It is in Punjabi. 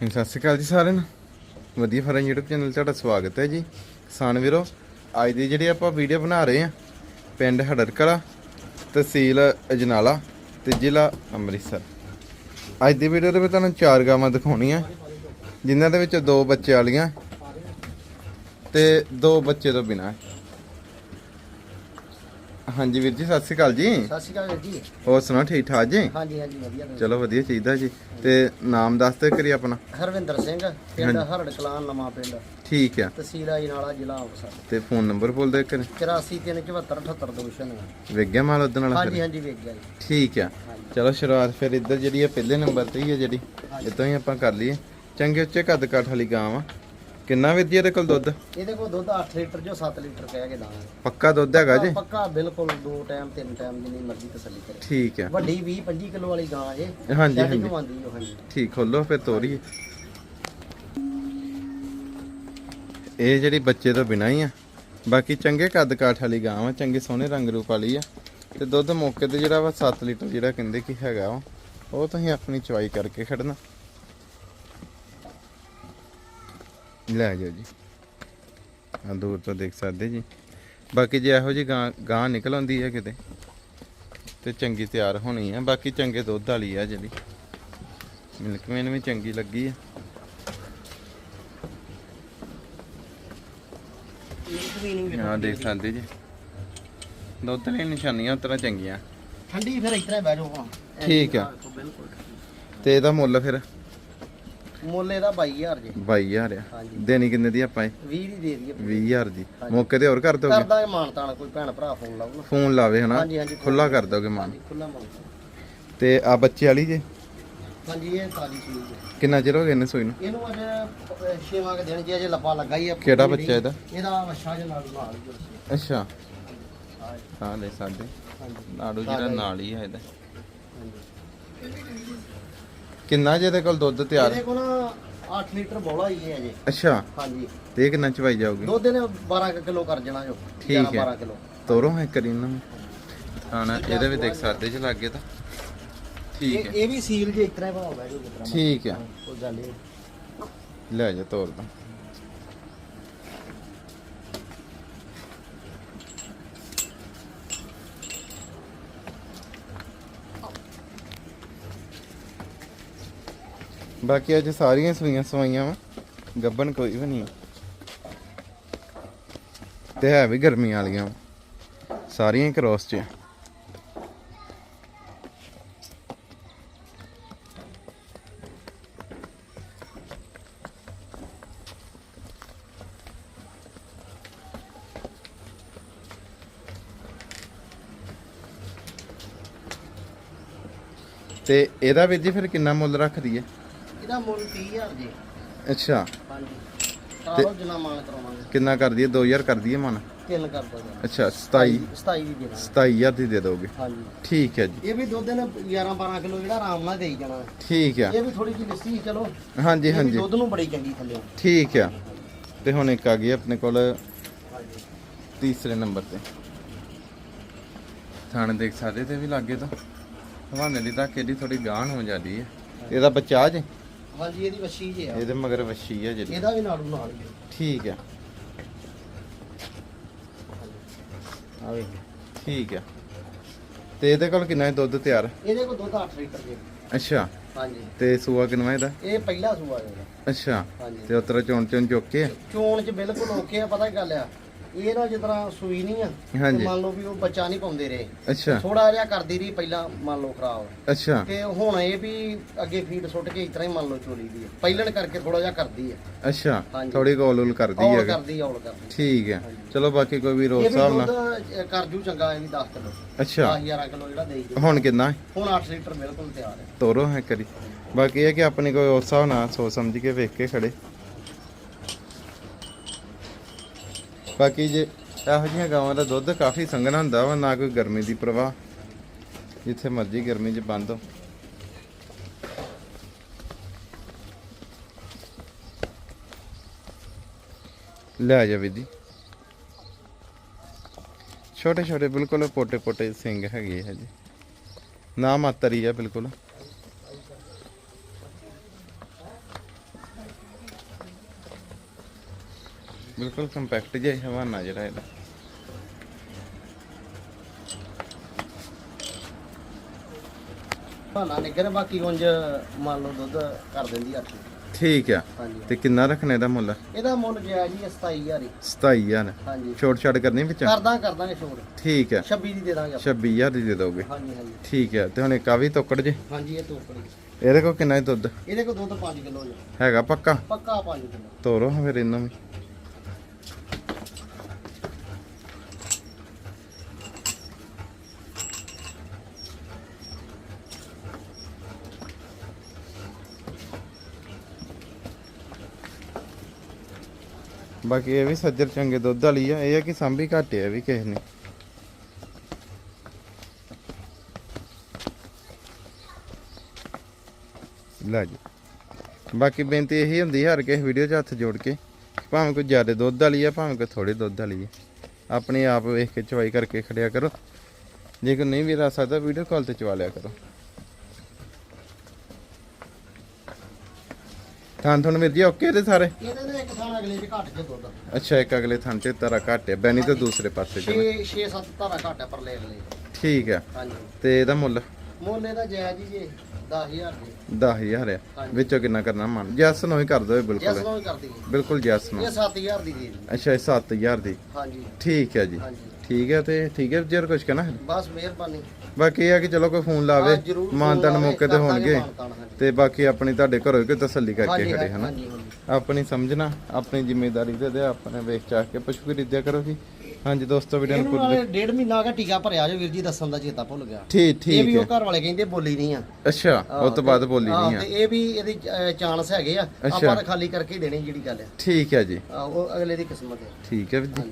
ਹਾਂਜੀ, ਸਤਿ ਸ਼੍ਰੀ ਅਕਾਲ ਜੀ ਸਾਰਿਆਂ ਨੂੰ। ਵਧੀਆ ਫਰਨ YouTube ਚੈਨਲ 'ਤੇ ਤੁਹਾਡਾ ਸਵਾਗਤ ਹੈ ਜੀ। ਕਿਸਾਨ ਵੀਰੋ ਅੱਜ ਦੀ ਜਿਹੜੀ ਆਪਾਂ ਵੀਡੀਓ ਬਣਾ ਰਹੇ ਆ ਪਿੰਡ ਹੜਰਕੜਾ ਤਹਿਸੀਲ ਅਜਨਾਲਾ ਤੇ ਜ਼ਿਲ੍ਹਾ ਅੰਮ੍ਰਿਤਸਰ। ਅੱਜ ਦੀ ਵੀਡੀਓ ਦੇ ਵਿੱਚ ਤੁਹਾਨੂੰ ਚਾਰ ਗਾਵਾਂ ਦਿਖਾਉਣੀਆਂ। ਜਿਨ੍ਹਾਂ ਦੇ ਵਿੱਚ ਦੋ ਬੱਚੇ ਵਾਲੀਆਂ ਤੇ ਦੋ ਬੱਚੇ ਤੋਂ ਬਿਨਾ। ਹਾਂਜੀ ਵੀਰ ਜੀ ਸਤਿ ਸ਼੍ਰੀ ਅਕਾਲ ਜੀ। ਸਤਿ ਸ਼੍ਰੀ ਅਕਾਲ ਵੀਰ ਜੀ। ਹੋਰ ਸੁਣਾਓ ਠੀਕ ਠਾਕ ਜੀ? ਹਾਂਜੀ ਹਾਂਜੀ ਵਧੀਆ। ਚਲੋ ਵਧੀਆ ਚਾਹੀਦਾ ਜੀ। ਤੇ ਨਾਮ ਦੱਸ ਦਿਓ ਕਰੀ ਆਪਣਾ। ਹਰਵਿੰਦਰ ਸਿੰਘ ਪਿੰਡ ਹਰੜ ਕਲਾਂ ਨਵਾਂ ਪਿੰਡ। ਠੀਕ ਆ। ਤਹਿਸੀਲ ਅਜਨਾਲਾ ਜ਼ਿਲ੍ਹਾ ਅੰਮ੍ਰਿਤਸਰ। ਤੇ ਫੋਨ ਨੰਬਰ ਬੋਲ ਦੇ ਕਰ 8437788296 ਵੇਖ ਗਿਆ ਮਾਲ ਉਦਣ ਵਾਲਾ ਹਾਂਜੀ ਹਾਂਜੀ ਵੇਖ ਗਿਆ ਜੀ। ਠੀਕ ਆ। ਚਲੋ ਸ਼ੁਰੂਆਤ ਫਿਰ ਇੱਧਰ ਜਿਹੜੀ ਆ ਪਹਿਲੇ ਨੰਬਰ ਤੇ ਹੀ ਆ ਜਿਹੜੀ। ਇਦਾਂ ਹੀ ਆਪਾਂ ਕਰ ਲਈਏ। ਚੰਗੇ ਉੱਚੇ ਕੱਦ ਕਾਠ ਵਾਲੀ ਗਾਂ ਵਾ। ਕਿੰਨਾ ਵਿਧੀ ਇਹਦੇ ਕੋਲ ਦੁੱਧ? ਇਹਦੇ ਕੋਲ ਦੁੱਧ 8 ਲੀਟਰ ਜੋ 7 ਲੀਟਰ ਕਹਿ ਕੇ ਦਾਂਗੇ ਪੱਕਾ ਦੁੱਧ ਹੈਗਾ ਜੀ? ਪੱਕਾ ਬਿਲਕੁਲ ਦੋ ਟਾਈਮ ਤਿੰਨ ਟਾਈਮ ਜਿੰਨੀ ਮਰਜ਼ੀ ਤਸੱਲੀ ਕਰੇ। ਠੀਕ ਆ ਵੱਡੀ 20 25 ਕਿਲੋ ਵਾਲੀ ਗਾਂ ਇਹ। ਹਾਂਜੀ, ਹਾਂਜੀ। ਠੀਕ ਖੋਲੋ ਫਿਰ ਤੋਰੀਏ। ਇਹ ਜਿਹੜੀ ਬੱਚੇ ਤੋਂ ਬਿਨਾ ਹੀ ਆ। ਬਾਕੀ ਚੰਗੇ ਕੱਦ ਕਾਠ ਵਾਲੀ ਗਾਂ ਵਾ ਚੰਗੇ ਸੋਹਣੇ ਰੰਗ ਰੂਪ ਵਾਲੀ ਆ। ਤੇ ਦੁੱਧ ਮੌਕੇ ਤੇ ਜਿਹੜਾ ਵਾ 7 ਲੀਟਰ ਜਿਹੜਾ ਕਹਿੰਦੇ ਕਿ ਹੈਗਾ ਉਹ ਤੁਸੀਂ ਆਪਣੀ ਚਵਾਈ ਕਰਕੇ ਖੜਨਾ। ਲੈ ਜਾਓ ਜੀ। ਆ ਦੂਰ ਤੋਂ ਦੇਖ ਸਕਦੇ ਜੀ। ਬਾਕੀ ਜੇ ਇਹੋ ਜੀ ਗਾਂ ਗਾਂ ਨਿਕਲ ਆਉਂਦੀ ਹੈ ਕਿਤੇ ਤੇ ਚੰਗੀ ਤਿਆਰ ਹੋਣੀ ਆ। ਬਾਕੀ ਚੰਗੇ ਦੁੱਧ ਵਾਲੀ ਆ ਜਿਹੜੀ। ਮਿਲਕ ਮੈਨ ਵੀ ਚੰਗੀ ਲੱਗੀ ਨਹੀਂ ਆ ਦੇਖ ਸਕਦੇ ਜੀ। ਦੁੱਧ ਲਈ ਨਿਸ਼ਾਨੀਆਂ ਉਤਰਾ ਚੰਗੀਆਂ। ਠੰਡੀ ਫਿਰ ਇਤਰਾ ਬਹਿ ਜਾਓ। ਹਾਂ ਠੀਕ ਆ। ਤੇ ਇਹਦਾ ਮੁੱਲ ਫਿਰ? ਮੁੱਲ ਇਹਦਾ 22000 ਜੀ। 22000 ਆ। ਹਾਂਜੀ। ਦੇਣੀ ਕਿੰਨੇ ਦੀ ਆਪਾਂ ਇਹ? 20 ਦੀ ਦੇ ਦਈਏ। 20000 ਦੀ। ਮੌਕੇ ਤੇ ਹੋਰ ਕਰ ਦੋਗੇ? ਕਰਦਾ ਮਾਨਤਾਨ ਕੋਈ ਭੈਣ ਭਰਾ ਫੋਨ ਲਾਉ ਨਾ। ਫੋਨ ਲਾਵੇ ਹਨਾ? ਹਾਂਜੀ, ਹਾਂਜੀ। ਖੁੱਲਾ ਕਰ ਦੋਗੇ ਮਾਨ। ਹਾਂਜੀ ਖੁੱਲਾ ਮਾਨਤਾਨ ਤੇ ਆ ਬੱਚੇ ਵਾਲੀ ਜੇ? ਹਾਂਜੀ ਇਹ ਤਾਜੀ ਚੀਜ਼ ਹੈ। ਕਿੰਨਾ ਚਿਰ ਹੋ ਗਿਆ ਇਹਨੇ ਸੂਈ ਨੂੰ? ਇਹਨੂੰ ਅਜੇ ਛੇਵਾਂ ਕੁ ਦਿਨ ਜੀ ਅਜੇ ਲੱਪਾ ਲੱਗਾ ਹੀ ਆ। ਕਿਹੜਾ ਬੱਚਾ ਇਹਦਾ? ਇਹਦਾ ਵਛਾ ਜੇ ਨਾਲ ਨਾਲ ਹੀ ਆ। ਅੱਛਾ। ਹਾਂ, ਹਾਂ ਲੈ ਸਾਡੇ। ਹਾਂਜੀ। ਨਾੜੂ ਜਿਹੜਾ ਨਾਲ ਹੀ ਆ ਇਹਦਾ। ਹਾਂਜੀ। ਕਿੰਨਾ ਜੇ ਇਹਦੇ ਕੋਲ ਦੁੱਧ ਤਿਆਰ? ਇਹਦੇ ਕੋਲ ਨਾ 8 ਲੀਟਰ ਬੋਲਾ ਹੀ ਹੈ ਅਜੇ ਅੱਛਾ। ਹਾਂਜੀ। ਤੇ ਇਹ ਕਿੰਨਾ ਚਵਾਈ ਜਾਊਗੀ? ਦੁੱਧ ਇਹਨੇ 12 ਕਿਲੋ ਕਰ ਜਾਣਾ ਜੋ। ਠੀਕ ਹੈ। 12 ਕਿਲੋ। ਤੋਰੋ ਹੈ ਕਰੀ ਇਹਨਾਂ ਨੂੰ। ਖਾਣਾ ਇਹਦੇ ਵੀ ਦੇਖ ਸਕਦੇ ਜੇ ਲੱਗੇ ਤਾਂ। ਠੀਕ ਇਹ ਹੈ। ਇਹ ਵੀ ਸੀਲ ਜੇ ਇਤਰਾ ਹੀ ਭਾਉਂਦਾ ਜੋ ਕਿਤਰਾ ਠੀਕ ਹੈ ਕੋਈ ਗੱਲ ਨਹੀਂ। ਲੈ ਜਾ ਤੋਰ ਦਾ। ਬਾਕੀ ਅੱਜ ਸਾਰੀਆਂ ਸੂਈਆਂ ਸਵਾਈਆਂ ਵਾ ਗੱਬਨ ਕੋਈ ਵੀ ਨਹੀਂ ਤੇ ਹੈ ਵੀ ਗਰਮੀਆਂ ਵਾਲੀਆਂ ਵਾਂ। ਸਾਰੀਆਂ ਕ੍ਰੋਸ ਚ ਤੇ ਇਹਦਾ ਵੀਰ ਜੀ ਫਿਰ ਕਿੰਨਾ ਮੁੱਲ ਰੱਖਦੀ ਹੈ ਇਹਦਾ ਮੁੱਲ 30000 ਜੀ। ਅੱਛਾ। ਹਾਂਜੀ। ਤਾਲੋ ਜਿੰਨਾ ਮਾਨ ਕਰਾਵਾਂਗੇ। ਕਿੰਨਾ ਕਰਦੀ ਹੈ 2000 ਕਰਦੀ ਹੈ ਮਨ? ਤਿੰਨ ਕਰ ਦੋ ਅੱਛਾ 27 27 ਦੀ ਦੇਣਾ। 27000 ਦੀ ਦੇ ਦੋਗੇ। ਹਾਂਜੀ। ਠੀਕ ਹੈ ਜੀ। ਇਹ ਵੀ ਦੁੱਧ ਨੇ 11 12 ਕਿਲੋ ਜਿਹੜਾ ਆਰਾਮ ਨਾਲ ਦੇਈ ਜਾਣਾ। ਠੀਕ ਆ। ਇਹ ਵੀ ਥੋੜੀ ਜਿਹੀ ਲੱਸੀ ਚਲੋ। ਹਾਂਜੀ ਇਹ ਵੀ ਹਾਂਜੀ। ਦੁੱਧ ਨੂੰ ਬੜੀ ਚੰਗੀ ਥੱਲੇ ਠੀਕ ਆ। ਤੇ ਹੁਣ ਇੱਕ ਆ ਗਈ ਆਪਣੇ ਕੋਲ ਤੀਸਰੇ ਨੰਬਰ ਤੇ। ਥਾਣੇ ਦੇਖ ਸਕਦੇ ਤੇ ਵੀ ਲੱਗੇ ਤਾਂ। ਹਵਾਨੇ ਦੀ ਤੱਕ ਇਹਦੀ ਥੋੜੀ ਗਾਣ ਹੋ ਜਾਂਦੀ ਹੈ। ਇਹਦਾ ਬੱਚਾ ਜੇ। ਹਾਂਜੀ ਇਹਦੀ ਵੱਛੀ ਜੇ ਆ। ਇਹਦੇ ਮਗਰ ਵੱਛੀ ਆ ਜਿਹੜੀ। ਇਹਦਾ ਵੀ ਨਾੜੂ ਨਾਲ ਹੀ ਆ। ਠੀਕ ਆ। ਆਵੇ ਠੀਕ ਆ। ਤੇ ਇਹਦੇ ਕੋਲ ਕਿੰਨਾ ਦੁੱਧ ਤਿਆਰ? ਇਹਦੇ ਕੋਲ ਦੁੱਧ 8 ਲੀਟਰ ਜੇ ਅੱਛਾ। ਹਾਂਜੀ। ਤੇ ਸੂਆ ਕਿੰਨਾ ਇਹਦਾ? ਇਹ ਪਹਿਲਾ ਸੂਆ ਹੈ ਅੱਛਾ। ਹਾਂਜੀ। ਤੇ ਉਤਰਾ ਚੋਣ ਚੋਣ ਚੁੱਕ ਕੇ? ਚੋਣ ਚ ਬਿਲਕੁਲ ਓਕੇ ਆ ਪਤਾ ਕੀ ਗੱਲ ਆ? ਇਹ ਨਾ ਜਿਸ ਤਰ੍ਹਾਂ ਸੂਈ ਨਹੀਂ ਆ ਤੇ। ਮੰਨ ਲਓ ਵੀ ਉਹ ਬੱਚਾ ਨਹੀਂ ਪਾਉਂਦੇ ਰਹੇ। ਅੱਛਾ। ਥੋੜਾ ਜਿਹਾ ਕਰਦੀ ਰਹੀ ਪਹਿਲਾਂ ਮੰਨ ਲਓ ਖਰਾਬ। ਅੱਛਾ। ਤੇ ਹੁਣ ਇਹ ਵੀ ਅੱਗੇ ਫੀਡ ਸੁੱਟ ਕੇ ਇਸ ਤਰ੍ਹਾਂ ਹੀ ਮੰਨ ਲਓ ਚੋਲੀ ਦੀ ਆ। ਪਹਿਲਣ ਕਰਕੇ ਥੋੜਾ ਜਿਹਾ ਕਰਦੀ ਆ। ਅੱਛਾ। ਹਾਂਜੀ। ਥੋੜੀ ਗੋਲ ਉਲ ਕਰਦੀ ਔਲ ਹੈ ਕਰਦੀ ਔਲ ਕਰਦੀ। ਠੀਕ ਹੈ ਚਲੋ ਬਾਕੀ ਕੋਈ ਵੀ ਰੋਜ਼ ਇਹ ਵੀ ਸਾਹਿਬ ਨਾਲ ਦੁੱਧ ਕਰ ਜੂ ਚੰਗਾ ਇਹ ਵੀ 10 ਕਿਲੋ। ਅੱਛਾ। 10 11 ਕਿਲੋ ਜਿਹੜਾ ਦੇਈ ਜਾਊ। ਹੁਣ ਕਿੰਨਾ? ਹੈ? ਹੁਣ 8 ਲੀਟਰ ਬਿਲਕੁਲ ਤਿਆਰ ਹੈ ਤੋਰੋ ਹੈ ਕਰੀ ਬਾਕੀ ਇਹ ਕਿ ਆਪਣੀ ਕੋਈ ਉਸ ਹਿਸਾਬ ਨਾਲ ਸੋਚ ਸਮਝ ਕੇ ਵੇਖ ਕੇ ਖੜੇ। ਬਾਕੀ ਜੇ ਇਹੋ ਜਿਹੀਆਂ ਗਾਵਾਂ ਦਾ ਦੁੱਧ ਕਾਫੀ ਸੰਘਣਾ ਹੁੰਦਾ ਵਾ, ਨਾ ਕੋਈ ਗਰਮੀ ਦੀ ਪ੍ਰਵਾਹ। ਜਿੱਥੇ ਮਰਜ਼ੀ ਗਰਮੀ 'ਚ ਬੰਦ ਹੋ ਲੈ ਜਾ ਵੀਦੀ ਛੋਟੇ ਛੋਟੇ ਬਿਲਕੁਲ ਪੋਟੇ ਪੋਟੇ ਸਿੰਘ ਹੈਗੇ ਹੈ ਜੀ। ਨਾ ਮਾਤਰੀ ਆ ਬਿਲਕੁਲ। ਬਿਲਕੁਲ ਕੰਪੈਕਟ ਜਿਹਾ ਹਵਾਨਾ ਜਿਹੜਾ ਇਹਦਾ। ਭਾਣਾ ਨਿੱਗਰ ਬਾਕੀ ਉਂਝ ਮੰਨ ਲਓ ਦੁੱਧ ਕਰ ਦਿੰਦੀ 8 ਠੀਕ ਆ। ਹਾਂਜੀ। ਤੇ ਕਿੰਨਾ ਰੱਖਣਾ ਇਹਦਾ ਮੁੱਲ? ਇਹਦਾ ਮੁੱਲ ਗਿਆ ਜੀ 27000 ਹੀ। 27000 ਹਾਂਜੀ। ਛੋਟ ਛਾੜ ਕਰਨੀ ਵਿੱਚ? ਕਰਦਾ ਕਰਦਾਂਗੇ ਛੋੜ ਠੀਕ ਆ। 26 ਦੀ ਦੇ ਦਾਂਗੇ ਆਪਾਂ। 26000 ਦੀ ਦੇ ਦੋਗੇ। ਹਾਂਜੀ ਹਾਂਜੀ। ਠੀਕ ਆ। ਤੇ ਹੁਣ ਇੱਕ ਆ ਵੀ ਤੋਕੜ ਜੇ? ਹਾਂਜੀ ਇਹ ਤੋਕੜੀ ਇਹਦੇ ਕੋਲ ਕਿੰਨਾ ਦੁੱਧ? ਇਹਦੇ ਕੋਲ ਦੁੱਧ 5 ਕਿਲੋ ਜੀ। ਹੈਗਾ ਪੱਕਾ? ਪੱਕਾ 5 ਕਿਲੋ। ਤੋਰੋ ਫਿਰ ਇਹਨੂੰ ਵੀ। ਬਾਕੀ ਇਹ ਵੀ ਸੱਜਰ ਚੰਗੇ ਦੁੱਧ ਵਾਲੀ ਆ, ਇਹ ਆ ਕਿ ਸਾਂਭੀ ਘੱਟ ਆ ਵੀ ਕਿਸੇ ਨੇ। ਲੈ ਜੀ। ਬਾਕੀ ਬੇਨਤੀ ਇਹੀ ਹੁੰਦੀ ਹਰ ਕਿਸੇ ਵੀਡੀਓ 'ਚ ਹੱਥ ਜੋੜ ਕੇ, ਭਾਵੇਂ ਕੋਈ ਜ਼ਿਆਦਾ ਦੁੱਧ ਵਾਲੀ ਆ, ਭਾਵੇਂ ਕੋਈ ਥੋੜੇ ਦੁੱਧ ਵਾਲੀ ਆ। ਆਪਣੇ ਆਪ ਵੇਖ ਕੇ ਚਵਾਈ ਕਰਕੇ ਖੜਿਆ ਕਰੋ। ਜੇ ਕੋਈ ਨਹੀਂ ਵੀ ਰਾ ਸਕਦਾ, ਵੀਡੀਓ ਕਾਲ ਤੇ ਚਵਾ ਲਿਆ ਕਰੋ। ਥਾਂ ਤੁਹਾਨੂੰ ਵੀਰ ਜੀ ਓਕੇ ਤੇ ਸਾਰੇ? ਇਹਦੇ ਨੇ ਇੱਕ ਥਾਂ ਅਗਲੇ ਚ ਘੱਟ ਕੇ ਦੁੱਧ। ਅੱਛਾ ਇੱਕ ਅਗਲੇ ਥਾਂ ਤੇ ਤਰਾ ਘੱਟ ਹੈ। ਬੈਨੀ ਤੇ ਦੂਸਰੇ ਪਾਸੇ 6 ਚਲੇ 6 7 ਧਾਰਾ ਘੱਟ ਹੈ ਪਰ ਲੈ ਅਗਲੇ ਠੀਕ ਹਾਂਜੀ। ਤੇ ਇਹਦਾ ਮੁੱਲ? ਮੁੱਲ ਇਹਦਾ ਜਾਇਜ਼ ਜੀ ਜੇ 10000 ਦੀ। 10000 ਆ ਹਾਂਜੀ। ਵਿੱਚੋਂ ਕਿੰਨਾ ਕਰਨਾ ਮਨ? ਜੈਸ ਨੂੰ ਹੀ ਕਰ ਦੋ ਜਸ ਬਿਲਕੁਲ। ਨੂੰ ਹੀ ਕਰਦੀ ਹੈ ਬਿਲਕੁਲ ਜੈਸ ਨੂੰ। ਇਹ 7000 ਦੀ ਦੇ ਜੀ ਅੱਛਾ ਇਹ 7000 ਦੀ। ਹਾਂਜੀ। ਠੀਕ ਹੈ ਜੀ। ਹਾਂਜੀ। ਠੀਕ ਹੈ ਤੇ ਠੀਕ ਹੈ ਜਰ ਕੁਝ ਕਹਿਣਾ? ਬਸ ਮਿਹਰਬਾਨੀ। ਬਾਕੀ ਇਹ ਆ ਕਿ ਚਲੋ ਕੋਈ ਫੋਨ ਲਾਵੇ ਹਾਂ, ਜ਼ਰੂਰ ਮਾਨਤਨ ਮੌਕੇ ਤੇ ਕਰ ਦਾਂਗੇ ਹੋਣਗੇ। ਮਾਨਤਾਨ, ਹਾਂਜੀ। ਤੇ ਬਾਕੀ ਆਪਣੀ ਤੁਹਾਡੇ ਘਰੋਂ ਕੋਈ ਤਸੱਲੀ ਕਰਕੇ ਹਾਂਜੀ ਖੜੇ ਹਨਾ? ਹਾਂਜੀ ਹਾਂਜੀ। ਆਪਣੀ ਸਮਝਣਾ ਆਪਣੀ ਜ਼ਿੰਮੇਵਾਰੀ ਤੇ ਆਪਣੇ ਵੇਖ ਚਾਹ ਕੇ ਪਸ਼ੂ ਖਰੀਦਿਆ ਕਰੋ ਜੀ। ਹਾਂਜੀ ਦੋਸਤੋ ਵੀਡੀਓ ਨੂੰ ਇਹਨੂੰ ਪੂਰੀ ਨਾਲੇ ਡੇਢ ਮਹੀਨਾ ਦਾ ਟੀਕਾ ਭਰਿਆ ਜੋ ਵੀਰ ਜੀ ਦੱਸਣ ਦਾ ਚੇਤਾ ਭੁੱਲ ਗਿਆ। ਠੀਕ ਇਹ ਠੀਕ ਵੀ ਉਹ ਹੈ। ਘਰ ਵਾਲੇ ਕਹਿੰਦੇ ਬੋਲੀ ਨਹੀਂ ਆ। ਅੱਛਾ ਉਸ ਤੋਂ ਬਾਅਦ ਬੋਲੀ ਹਾਂ, ਨਹੀਂ ਤੇ ਆ ਇਹ ਵੀ ਇਹਦੀ ਚਾਂਸ ਹੈਗੇ ਆ। ਆਪਾਂ ਤਾਂ ਖਾਲੀ ਕਰਕੇ ਹੀ ਦੇਣੀ ਜਿਹੜੀ ਗੱਲ ਆ। ਠੀਕ ਹੈ ਜੀ। ਆਹ, ਉਹ ਅਗਲੇ ਦੀ ਕਿਸਮਤ ਹੈ। ਠੀਕ ਹੈ ਵੀਰ ਜੀ।